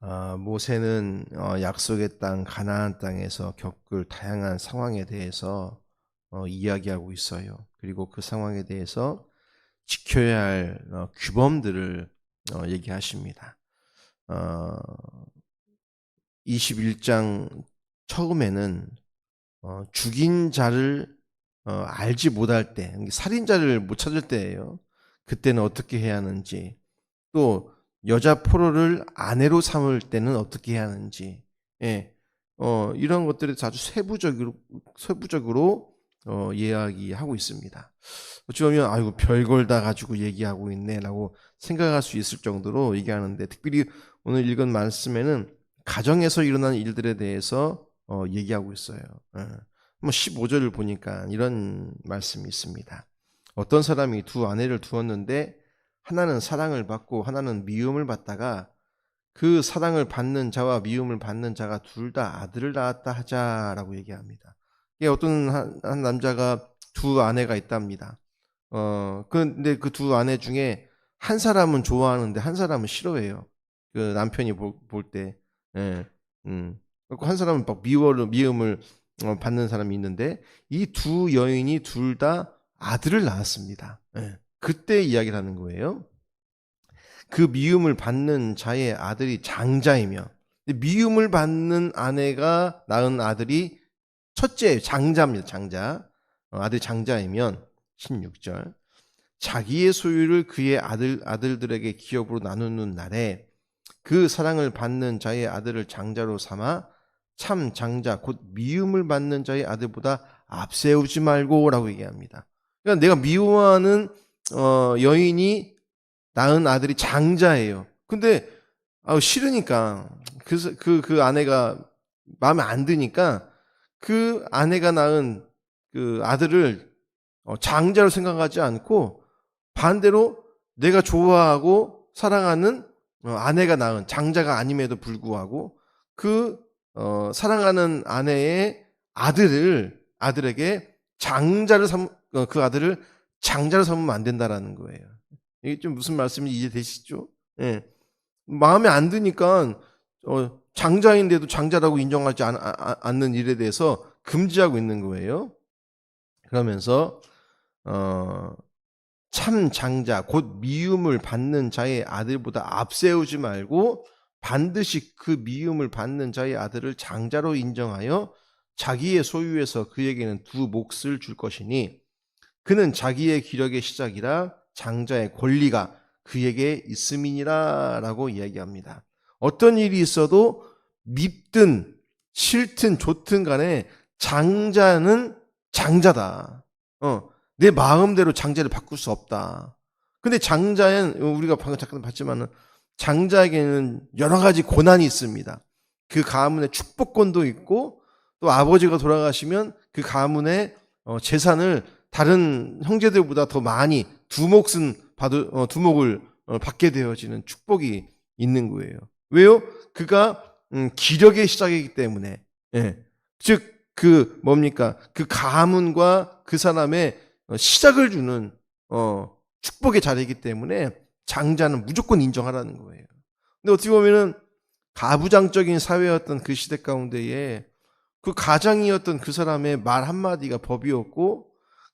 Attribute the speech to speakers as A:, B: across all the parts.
A: 아, 모세는 어, 약속의 땅 가나안 땅에서 겪을 다양한 상황에 대해서 어, 이야기하고 있어요. 그리고 그 상황에 대해서 지켜야 할 어, 규범들을 어, 얘기하십니다. 어, 21장 처음에는 어, 죽인 자를 어, 알지 못할 때, 살인자를 못 찾을 때예요. 그때는 어떻게 해야 하는지, 또 여자 포로를 아내로 삼을 때는 어떻게 해야 하는지, 예, 어, 이런 것들에 아주 세부적으로 세부적으로 어, 이야기하고 있습니다. 어찌 보면 아이고 별걸 다 가지고 얘기하고 있네 라고 생각할 수 있을 정도로 얘기하는데 특별히 오늘 읽은 말씀에는 가정에서 일어난 일들에 대해서 어, 얘기하고 있어요. 예. 뭐 15절을 보니까 이런 말씀이 있습니다. 어떤 사람이 두 아내를 두었는데 하나는 사랑을 받고 하나는 미움을 받다가 그 사랑을 받는 자와 미움을 받는 자가 둘 다 아들을 낳았다 하자라고 얘기합니다. 이게 어떤 한, 한 남자가 두 아내가 있답니다. 어, 근데 그 두 아내 중에 한 사람은 좋아하는데 한 사람은 싫어해요. 그 남편이 볼, 볼 때. 예, 음. 한 사람은 막 미워를, 미움을 어, 받는 사람이 있는데 이 두 여인이 둘 다 아들을 낳았습니다. 예. 그때 이야기를 하는 거예요. 그 미움을 받는 자의 아들이 장자이며 미움을 받는 아내가 낳은 아들이 첫째 장자입니다. 장자. 어, 아들 장자이면 16절. 자기의 소유를 그의 아들 아들들에게 기업으로 나누는 날에 그 사랑을 받는 자의 아들을 장자로 삼아 참 장자 곧 미움을 받는 자의 아들보다 앞세우지 말고라고 얘기합니다. 그러니까 내가 미워하는 어, 여인이 낳은 아들이 장자예요. 근데 아, 싫으니까 그, 그, 그 아내가 마음에 안 드니까 그 아내가 낳은 그 아들을 어, 장자로 생각하지 않고 반대로 내가 좋아하고 사랑하는 어, 아내가 낳은 장자가 아님에도 불구하고 그 어, 사랑하는 아내의 아들을 아들에게 장자를 삼, 어, 그 아들을 장자로 삼으면 안 된다라는 거예요. 이게 좀 무슨 말씀인지 이해 되시죠? 예. 마음에 안 드니까 어, 장자인데도 장자라고 인정하지 않, 아, 않는 일에 대해서 금지하고 있는 거예요. 그러면서 어, 참 장자 곧 미움을 받는 자의 아들보다 앞세우지 말고 반드시 그 미움을 받는 자의 아들을 장자로 인정하여 자기의 소유에서 그에게는 두 몫을 줄 것이니 그는 자기의 기력의 시작이라 장자의 권리가 그에게 있음이니라 라고 이야기합니다. 어떤 일이 있어도 밉든 싫든 좋든 간에 장자는 장자다. 어, 내 마음대로 장자를 바꿀 수 없다. 근데 장자는 우리가 방금 잠깐 봤지만은 장자에게는 여러 가지 고난이 있습니다. 그 가문에 축복권도 있고 또 아버지가 돌아가시면 그 가문의 어, 재산을 다른 형제들보다 더 많이 두 몫은 받을 어, 두 목을 어, 받게 되어지는 축복이 있는 거예요. 왜요? 그가 음, 기력의 시작이기 때문에. 예. 즉 그 뭡니까? 그 가문과 그 사람의 어, 시작을 주는 어, 축복의 자리이기 때문에 장자는 무조건 인정하라는 거예요. 근데 어떻게 보면은 가부장적인 사회였던 그 시대 가운데에 그 가장이었던 그 사람의 말 한마디가 법이었고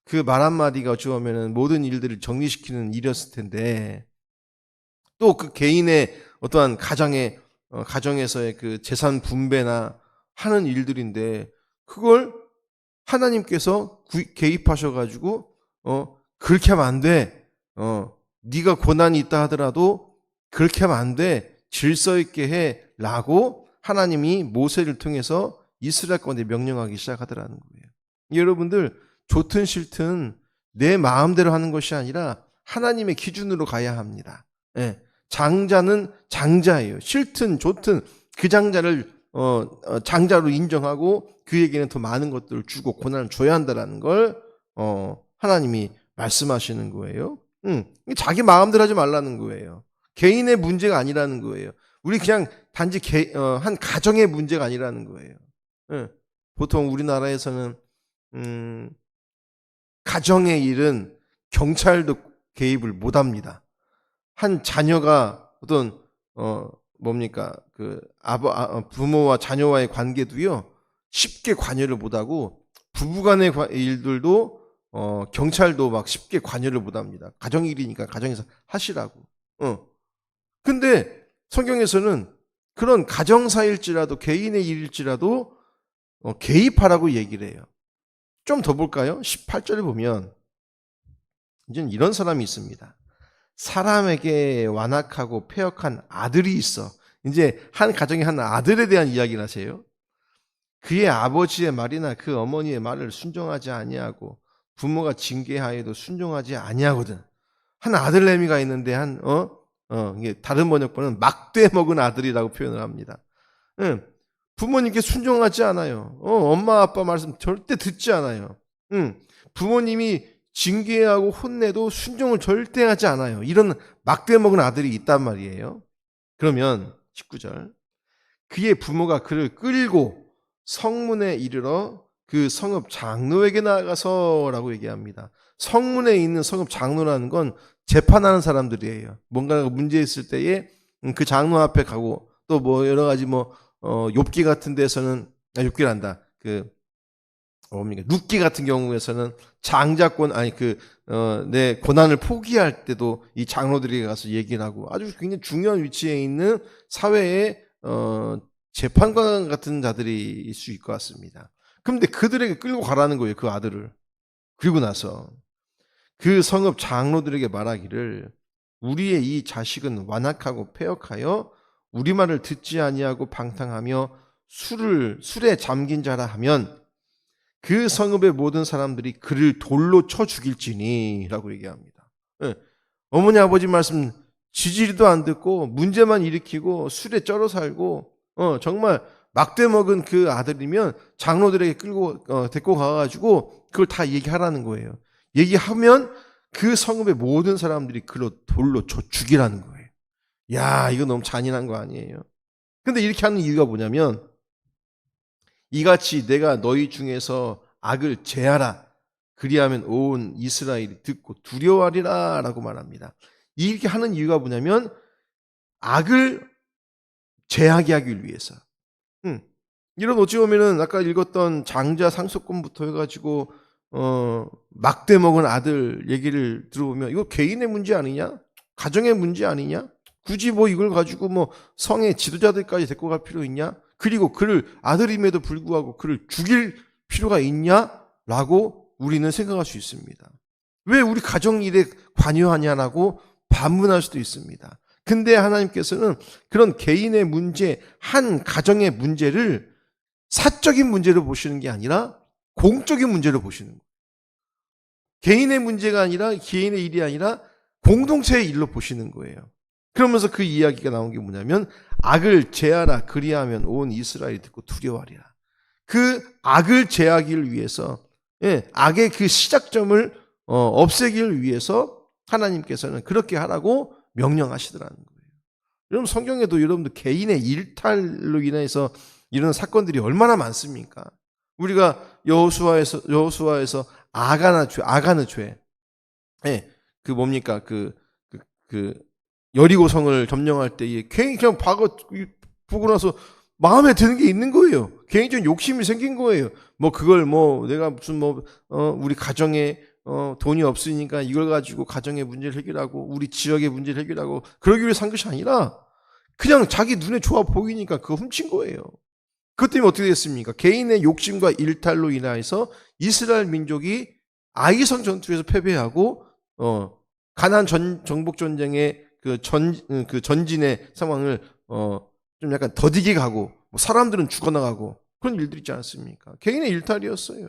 A: 그 말 한마디가 어찌 보면은 모든 일들을 정리시키는 일이었을 텐데 또 그 개인의 어떠한 가정의 어, 가정에서의 그 재산 분배나 하는 일들인데 그걸 하나님께서 구, 개입하셔 가지고 어 그렇게 하면 안 돼. 어 네가 고난이 있다 하더라도 그렇게 하면 안 돼. 질서 있게 해라고 하나님이 모세를 통해서 이스라엘 가운데 명령하기 시작하더라는 거예요. 여러분들 좋든 싫든 내 마음대로 하는 것이 아니라 하나님의 기준으로 가야 합니다. 예. 장자는 장자예요. 싫든 좋든 그 장자를 어, 어, 장자로 인정하고 그에게는 더 많은 것들을 주고 고난을 줘야 한다라는 걸 어, 하나님이 말씀하시는 거예요. 음, 자기 마음대로 하지 말라는 거예요. 개인의 문제가 아니라는 거예요. 우리 그냥 단지 개, 어, 한 가정의 문제가 아니라는 거예요. 예. 보통 우리나라에서는 음, 가정의 일은 경찰도 개입을 못 합니다. 한 자녀가 어떤 어, 뭡니까 그 아버 아, 어, 부모와 자녀와의 관계도요 쉽게 관여를 못 하고 부부간의 과- 일들도 어 경찰도 막 쉽게 관여를 못 합니다. 가정 일이니까 가정에서 하시라고. 어. 근데 성경에서는 그런 가정사일지라도 개인의 일일지라도 어, 개입하라고 얘기를 해요. 좀 더 볼까요? 18절을 보면 이제는 이런 사람이 있습니다. 사람에게 완악하고 폐역한 아들이 있어. 이제 한 가정의 한 아들에 대한 이야기를 하세요. 그의 아버지의 말이나 그 어머니의 말을 순종하지 아니하고 부모가 징계하여도 순종하지 아니하거든. 한 아들내미가 있는데 한 어? 어, 이게 다른 번역본은 막대 먹은 아들이라고 표현을 합니다. 응. 부모님께 순종하지 않아요. 어, 엄마 아빠 말씀 절대 듣지 않아요. 응. 부모님이 징계하고 혼내도 순종을 절대 하지 않아요. 이런 막대 먹은 아들이 있단 말이에요. 그러면 19절 그의 부모가 그를 끌고 성문에 이르러 그 성읍 장로에게 나가서라고 얘기합니다. 성문에 있는 성읍 장로라는 건 재판하는 사람들이에요. 뭔가 문제 있을 때에 음, 그 장로 앞에 가고 또 뭐 여러 가지 뭐 어, 욥기 같은 데서는 아, 욥기란다. 그 어, 뭡니까 룻기 같은 경우에서는 장자권 아니 그 어, 내 고난을 포기할 때도 이 장로들이 가서 얘기를 하고 아주 굉장히 중요한 위치에 있는 사회의 어, 재판관 같은 자들이 있을 수 있을 것 같습니다. 그런데 그들에게 끌고 가라는 거예요, 그 아들을. 그리고 나서 그 성읍 장로들에게 말하기를 우리의 이 자식은 완악하고 폐역하여 우리 말을 듣지 아니하고 방탕하며 술을 술에 잠긴 자라 하면 그 성읍의 모든 사람들이 그를 돌로 쳐 죽일지니라고 얘기합니다. 예. 어머니 아버지 말씀 지지리도 안 듣고 문제만 일으키고 술에 쩔어 살고 어 정말 막대 먹은 그 아들이면 장로들에게 끌고 어, 데리고 가가지고 그걸 다 얘기하라는 거예요. 얘기하면 그 성읍의 모든 사람들이 그로 돌로 쳐 죽이라는 거예요. 야 이거 너무 잔인한 거 아니에요? 근데 이렇게 하는 이유가 뭐냐면 이같이 내가 너희 중에서 악을 제하라. 그리하면 온 이스라엘이 듣고 두려워하리라 라고 말합니다. 이렇게 하는 이유가 뭐냐면 악을 제하게 하기 위해서. 음. 이런 어찌 보면은 아까 읽었던 장자 상속권부터 해가지고 어 막대 먹은 아들 얘기를 들어보면 이거 개인의 문제 아니냐? 가정의 문제 아니냐? 굳이 뭐 이걸 가지고 뭐 성의 지도자들까지 데리고 갈 필요 있냐? 그리고 그를 아들임에도 불구하고 그를 죽일 필요가 있냐 라고 우리는 생각할 수 있습니다. 왜 우리 가정 일에 관여하냐라고 반문할 수도 있습니다. 근데 하나님께서는 그런 개인의 문제, 한 가정의 문제를 사적인 문제로 보시는 게 아니라 공적인 문제로 보시는 거예요. 개인의 문제가 아니라 개인의 일이 아니라 공동체의 일로 보시는 거예요. 그러면서 그 이야기가 나온 게 뭐냐면 악을 제하라 그리하면 온 이스라엘이 듣고 두려워하리라. 그 악을 제하기를 위해서 예, 악의 그 시작점을 어, 없애기를 위해서 하나님께서는 그렇게 하라고 명령하시더라는 거예요. 여러분 성경에도 여러분들 개인의 일탈로 인해서 이런 사건들이 얼마나 많습니까? 우리가 여호수아에서 여호수아에서 아가나 죄, 아가는 죄, 예, 그 뭡니까 그 그, 그 여리고성을 점령할 때에 괜히 그냥 박어 보고 나서 마음에 드는 게 있는 거예요. 개인적인 욕심이 생긴 거예요. 뭐 그걸 뭐 내가 무슨 뭐 어, 우리 가정에 어, 돈이 없으니까 이걸 가지고 가정의 문제를 해결하고 우리 지역의 문제를 해결하고 그러기 위해 산 것이 아니라 그냥 자기 눈에 좋아 보이니까 그거 훔친 거예요. 그것 때문에 어떻게 됐습니까? 개인의 욕심과 일탈로 인하여서 이스라엘 민족이 아이성 전투에서 패배하고 어, 가난 전 정복 전쟁의 그 전 그 전진의 상황을 어, 좀 약간 더디게 가고 뭐 사람들은 죽어나가고 그런 일들이 있지 않습니까? 개인의 일탈이었어요.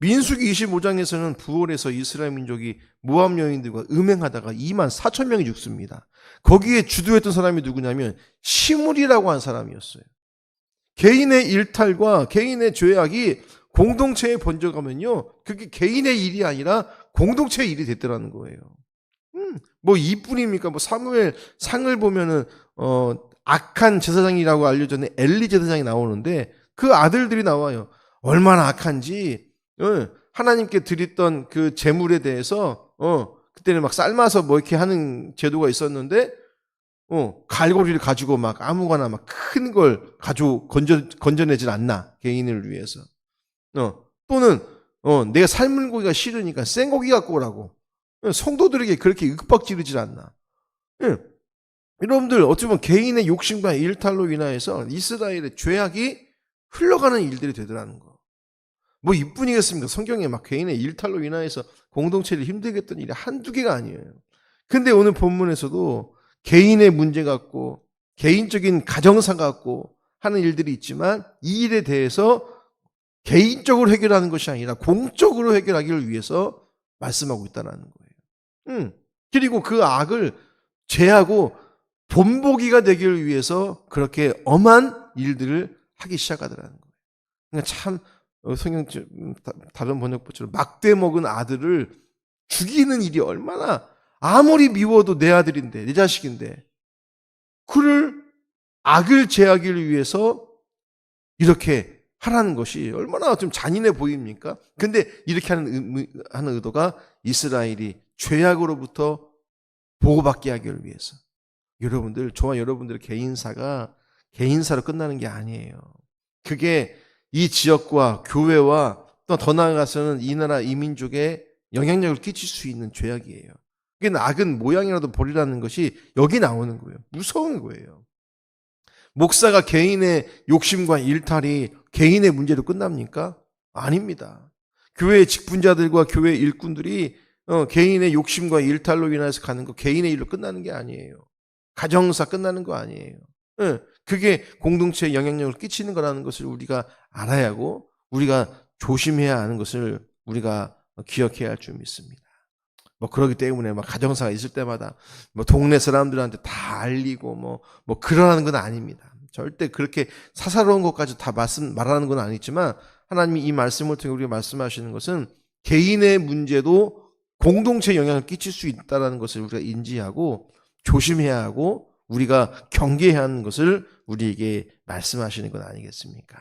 A: 민수기 25장에서는 부월에서 이스라엘 민족이 모함 여인들과 음행하다가 2만 4천 명이 죽습니다. 거기에 주도했던 사람이 누구냐면 시물이라고 한 사람이었어요. 개인의 일탈과 개인의 죄악이 공동체에 번져가면요, 그게 개인의 일이 아니라 공동체의 일이 됐더라는 거예요. 음, 뭐 이뿐입니까? 뭐 사무엘 상을 보면은 어 악한 제사장이라고 알려졌는 엘리 제사장이 나오는데 그 아들들이 나와요. 얼마나 악한지 어, 하나님께 드렸던 그 제물에 대해서 어 그때는 막 삶아서 뭐 이렇게 하는 제도가 있었는데 어, 갈고리를 가지고 막 아무거나 막 큰 걸 가지고 건져, 건져내질 않나. 개인을 위해서. 어, 또는, 어, 내가 삶은 고기가 싫으니까 생 고기 갖고 오라고. 어, 성도들에게 그렇게 윽박 지르질 않나. 예. 여러분들, 어찌 보면 개인의 욕심과 일탈로 인하여서 이스라엘의 죄악이 흘러가는 일들이 되더라는 거. 뭐 이뿐이겠습니까? 성경에 막 개인의 일탈로 인하여서 공동체를 힘들게 했던 일이 한두 개가 아니에요. 근데 오늘 본문에서도 개인의 문제 갖고 개인적인 가정사 갖고 하는 일들이 있지만 이 일에 대해서 개인적으로 해결하는 것이 아니라 공적으로 해결하기를 위해서 말씀하고 있다는 거예요. 음. 그리고 그 악을 제하고 본보기가 되기를 위해서 그렇게 엄한 일들을 하기 시작하더라는 거예요. 그러니까 참 어, 성경 음, 다- 다른 번역부처럼 막대 먹은 아들을 죽이는 일이 얼마나 아무리 미워도 내 아들인데 내 자식인데 그를 악을 제하기를 위해서 이렇게 하라는 것이 얼마나 좀 잔인해 보입니까? 근데 이렇게 하는 의- 하는 의도가 이스라엘이 죄악으로부터 보호받게 하기를 위해서. 여러분들, 저와 여러분들의 개인사가 개인사로 끝나는 게 아니에요. 그게 이 지역과 교회와 또 더 나아가서는 이 나라 이민족에 영향력을 끼칠 수 있는 죄악이에요. 그게 악은 모양이라도 버리라는 것이 여기 나오는 거예요. 무서운 거예요. 목사가 개인의 욕심과 일탈이 개인의 문제로 끝납니까? 아닙니다. 교회의 직분자들과 교회 일꾼들이 어, 개인의 욕심과 일탈로 인해서 가는 거 개인의 일로 끝나는 게 아니에요. 가정사 끝나는 거 아니에요. 예, 그게 공동체에 영향력을 끼치는 거라는 것을 우리가 알아야 하고 우리가 조심해야 하는 것을 우리가 기억해야 할 줄 믿습니다. 뭐 그러기 때문에 막 가정사가 있을 때마다 뭐 동네 사람들한테 다 알리고 뭐뭐 그러라는 건 아닙니다. 절대 그렇게 사사로운 것까지 다 말씀 말하는 건 아니지만 하나님이 이 말씀을 통해 우리가 말씀하시는 것은 개인의 문제도 공동체 영향을 끼칠 수 있다라는 것을 우리가 인지하고 조심해야 하고 우리가 경계해야 하는 것을 우리에게 말씀하시는 것 아니겠습니까?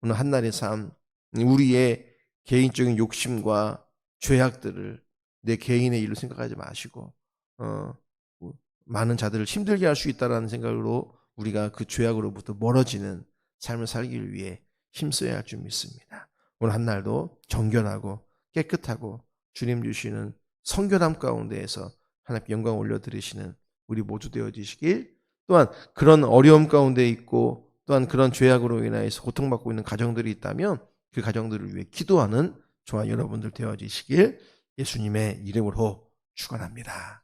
A: 오늘 한날의 삶, 우리의 개인적인 욕심과 죄악들을 내 개인의 일로 생각하지 마시고, 어, 많은 자들을 힘들게 할 수 있다라는 생각으로 우리가 그 죄악으로부터 멀어지는 삶을 살기를 위해 힘써야 할 줄 믿습니다. 오늘 한날도 정결하고 깨끗하고 주님 주시는 성결함 가운데에서 하나님 영광 올려드리시는 우리 모두 되어지시길 또한 그런 어려움 가운데 있고 또한 그런 죄악으로 인하여서 고통받고 있는 가정들이 있다면 그 가정들을 위해 기도하는 저와 여러분들 되어지시길 예수님의 이름으로 축원합니다.